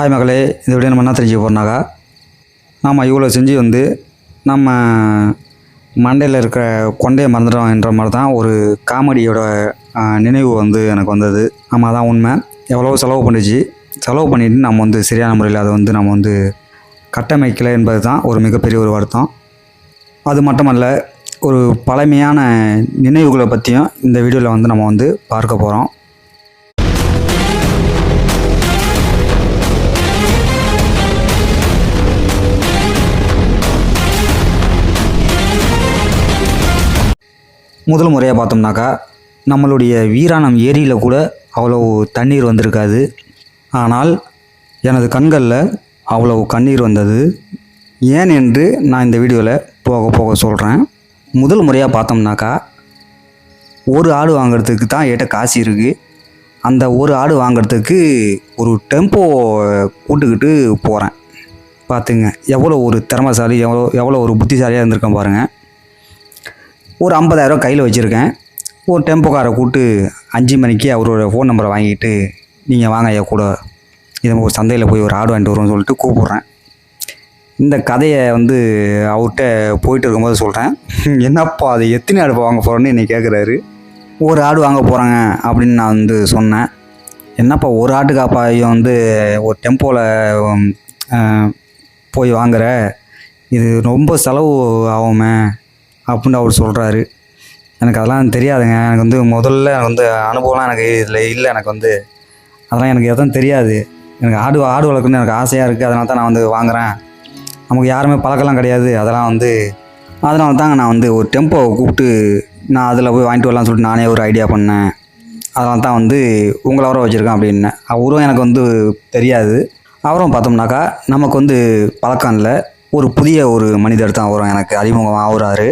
Hi மகளே. இந்த video நம்ம என்ன தெரிஞ்சுக்க போகிறோம்னாக்கா நாம் இவ்வளோ செஞ்சு வந்து நம்ம மண்டையில் இருக்கிற கொண்டையை மறந்துட்டோம் என்ற மாதிரி தான் ஒரு காமெடியோட நினைவு வந்து எனக்கு வந்தது. நம்ம அதான் உண்மை. எவ்வளோ செலவு பண்ணிச்சு. செலவு பண்ணிட்டு நம்ம வந்து சரியான முறையில் அதை வந்து நம்ம வந்து கட்டமைக்கலை என்பது தான் ஒரு மிகப்பெரிய ஒரு வருத்தம். அது மட்டுமல்ல ஒரு பழமையான நினைவுகளை பற்றியும் இந்த வீடியோவில் வந்து நம்ம வந்து பார்க்க போகிறோம் முதல் முறையாக பார்த்தோம்னாக்கா நம்மளுடைய வீராணம் ஏரியில் கூட அவ்வளோ தண்ணீர் வந்திருக்காது. ஆனால் எனது கண்களில் அவ்வளவு கண்ணீர் வந்தது. ஏன் என்று நான் இந்த வீடியோவில் போக போக சொல்கிறேன் முதல் முறையாக பார்த்தோம்னாக்கா ஒரு ஆடு வாங்குறதுக்கு தான் என்கிட்ட காசு இருக்குது அந்த ஒரு ஆடு வாங்குறதுக்கு ஒரு டெம்போ கூட்டுக்கிட்டு போகிறேன் பார்த்துங்க எவ்வளோ ஒரு திறமைசாலி எவ்வளோ எவ்வளோ ஒரு புத்திசாலியாக இருந்திருக்கேன் பாருங்கள் ஒரு ஐம்பதாயிரம் கையில் வச்சுருக்கேன். ஒரு டெம்போக்காரை கூப்பிட்டு அஞ்சு மணிக்கு அவரோட ஃபோன் நம்பரை வாங்கிட்டு நீங்கள் வாங்க ஐயா கூட. இதை ஒரு சந்தையில் போய் ஒரு ஆடு வாங்கிட்டு வருவோம்னு சொல்லிட்டு கூப்பிட்றேன். இந்த கதையை வந்து அவர்கிட்ட போயிட்டு இருக்கும்போது சொல்கிறேன் என்னப்பா அது எத்தனை ஆடு வாங்க போகிறோன்னு என்னை கேட்குறாரு ஒரு ஆடு வாங்க போகிறாங்க அப்படின்னு நான் வந்து சொன்னேன். என்னப்பா ஒரு ஆட்டுக்காப்பா ஐயோ வந்து ஒரு டெம்போவில் போய் வாங்குற? இது ரொம்ப செலவு ஆகுமே. அப்படின்னு அவர் சொல்கிறாரு எனக்கு அதெல்லாம் தெரியாதுங்க. எனக்கு வந்து முதல்ல எனக்கு வந்து அனுபவம்லாம் எனக்கு இதில் இல்லை. எனக்கு வந்து அதெல்லாம் எனக்கு எதுவும் தெரியாது. எனக்கு ஆடு ஆடு வளர்க்கணும்னு எனக்கு ஆசையாக இருக்குது அதனால தான் நான் வந்து வாங்குகிறேன் நமக்கு யாருமே பழக்கம்லாம் கிடையாது. அதெல்லாம் வந்து அதனால தாங்க நான் வந்து ஒரு டெம்போவை கூப்பிட்டு நான் அதில் போய் வாங்கிட்டு வரலாம்னு சொல்லிட்டு நானே ஒரு ஐடியா பண்ணேன். அதனால தான் வந்து உங்களை வர வச்சுருக்கேன் அப்படின்னு. அவரும் எனக்கு வந்து தெரியாது. அவரும் பார்த்தோம்னாக்கா நமக்கு வந்து பழக்கம் இல்லை. ஒரு புதிய ஒரு மனிதர் தான் வரும் எனக்கு அறிமுகம் ஆகுறாரு.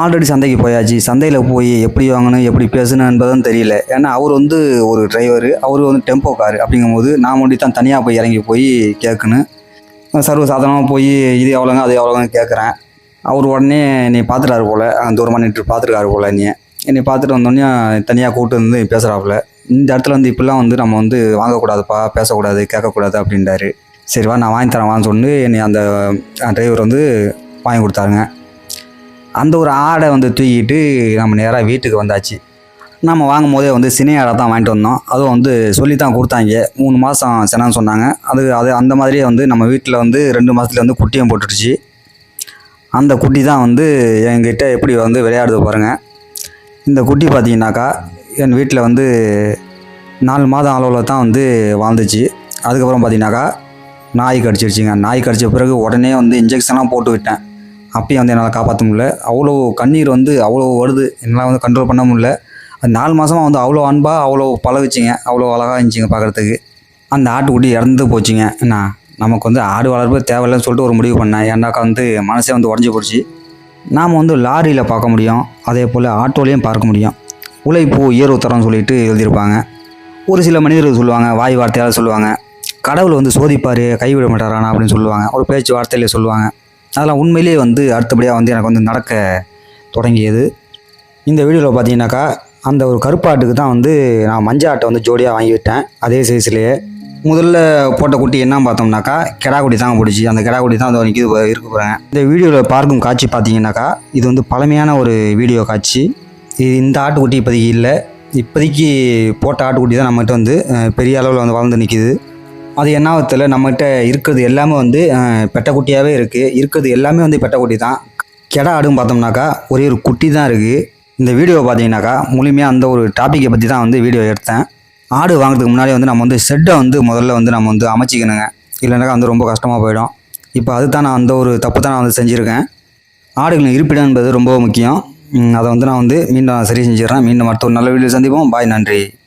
ஆல்ரெடி சந்தைக்கு போயாச்சு. சந்தையில் போய் எப்படி வாங்கணும் எப்படி பேசணும் என்பதும் தெரியல. ஏன்னா அவர் வந்து ஒரு டிரைவர் அவர் வந்து டெம்போ கார் அப்படிங்கும்போது நான் மட்டும் தான் தனியாக போய் இறங்கி போய் கேட்கணும். சர்வ சாதாரணமாக போய் இது எவ்வளோங்க அது எவ்வளோங்க கேட்குறேன். அவர் உடனே நீ பார்த்துட்டாரு போல். தூரமாக நின்று பார்த்துருக்காரு போல் நீ என்னை பார்த்துட்டு வந்தோடனே தனியாக கூப்பிட்டு வந்து பேசுகிறாப்புல இந்த இடத்துல வந்து இப்படிலாம் வந்து நம்ம வந்து வாங்கக்கூடாதுப்பா பேசக்கூடாது கேட்கக்கூடாது அப்படின்றாரு. சரிவா நான் வாங்கி தரேன் வான்னு சொல்லி என்னை அந்த டிரைவர் வந்து வாங்கி கொடுத்தாருங்க. அந்த ஒரு ஆடை வந்து தூக்கிட்டு நம்ம நேராக வீட்டுக்கு வந்தாச்சு. நம்ம வாங்கும் போதே வந்து சினி ஆடை தான் வாங்கிட்டு வந்தோம். அதுவும் வந்து சொல்லி தான் கொடுத்தாங்க. மூணு மாதம் செனான்னு சொன்னாங்க. அது அது அந்த மாதிரியே வந்து நம்ம வீட்டில் வந்து ரெண்டு மாதத்துல வந்து குட்டியும் போட்டுடுச்சு. அந்த குட்டி தான் வந்து என்கிட்ட எப்படி வந்து விளையாடுது பாருங்கள் இந்த குட்டி பார்த்தீங்கன்னாக்கா என் வீட்டில் வந்து நாலு மாதம் அளவில் தான் வந்து வாழ்ந்துச்சு. அதுக்கப்புறம் பார்த்தீங்கன்னாக்கா நாய் கடிச்சிருச்சுங்க. நாய் கடித்த பிறகு உடனே வந்து இன்ஜெக்ஷன்லாம் போட்டு விட்டேன். அப்பயும் வந்து என்னால் காப்பாற்ற முடியல. அவ்வளோ கண்ணீர் வந்து அவ்வளோ வருது. என்னால் வந்து கண்ட்ரோல் பண்ண முடியல. அது நாலு மாதமாக வந்து அவ்வளோ அன்பாக அவ்வளோ பழகுச்சிங்க. அவ்வளோ அழகாக இருந்துச்சுங்க பார்க்குறதுக்கு அந்த ஆட்டுக்குட்டி இறந்து போச்சுங்க. என்ன நமக்கு வந்து ஆடு வளர்ப்பு தேவையில்லைன்னு சொல்லிட்டு ஒரு முடிவு பண்ணேன். ஏன்னாக்கா வந்து மனசே வந்து உடஞ்சி போச்சு. நாம் வந்து லாரியில் பார்க்க முடியும். அதே போல் ஆட்டோலையும் பார்க்க முடியும். உழைப்பு உயர்வு தரம்னு சொல்லிட்டு எழுதியிருப்பாங்க. ஒரு சில மனிதர்கள் சொல்லுவாங்க வாய் வார்த்தையால் சொல்லுவாங்க. கடவுள் வந்து சோதிப்பார் கைவிட மாட்டாரானா அப்படின்னு சொல்லுவாங்க. ஒரு பேச்சு வார்த்தையில சொல்லுவாங்க. அதெல்லாம் உண்மையிலே வந்து அடுத்தபடியாக வந்து எனக்கு வந்து நடக்க தொடங்கியது. இந்த வீடியோவில் பார்த்தீங்கன்னாக்கா அந்த ஒரு கருப்பாட்டுக்கு தான் வந்து நான் மஞ்சள் ஆட்டை வந்து ஜோடியாக வாங்கி விட்டேன். அதே சைஸ்லேயே முதல்ல போட்ட குட்டி என்ன பார்த்தோம்னாக்கா கெடா குட்டி தான் பிடிச்சி. அந்த கெடாக்குடி குட்டி தான் வந்து நிற்கிது இருக்க போகிறேன் இந்த வீடியோவில் பார்க்கும் காட்சி பார்த்தீங்கன்னாக்கா இது வந்து பழமையான ஒரு வீடியோ காட்சி. இது இந்த ஆட்டுக்குட்டி இப்போதைக்கு இல்லை. இப்போதைக்கு போட்ட ஆட்டுக்குட்டி தான் நம்மகிட்ட வந்து பெரிய அளவில் வந்து வளர்ந்து நிற்கிது அது என்ன நம்மகிட்ட இருக்கிறது எல்லாமே வந்து பெட்டைக்குட்டியாகவே இருக்குது இருக்கிறது எல்லாமே வந்து பெட்டைக்குட்டி தான். கெடா ஆடும் பார்த்தோம்னாக்கா ஒரே ஒரு குட்டி தான் இருக்குது இந்த வீடியோவை பார்த்தீங்கன்னாக்கா முழுமையாக அந்த ஒரு டாப்பிக்கை பற்றி தான் வந்து வீடியோ எடுத்தேன். ஆடு வாங்குறதுக்கு முன்னாடி வந்து நம்ம வந்து ஷெட்டை வந்து முதல்ல வந்து நம்ம வந்து அமைச்சிக்கணுங்க. இல்லைனாக்கா வந்து ரொம்ப கஷ்டமாக போயிடும். இப்போ அதுதான் நான் அந்த ஒரு தப்பு தான் நான் வந்து செஞ்சுருக்கேன். ஆடுகளின் இருப்பிடம் என்பது ரொம்ப முக்கியம். அதை வந்து நான் வந்து மீண்டும் சரி செஞ்சிடறேன். மீண்டும் அடுத்த ஒரு நல்ல வீடியோ சந்திப்போம். பாய் நன்றி.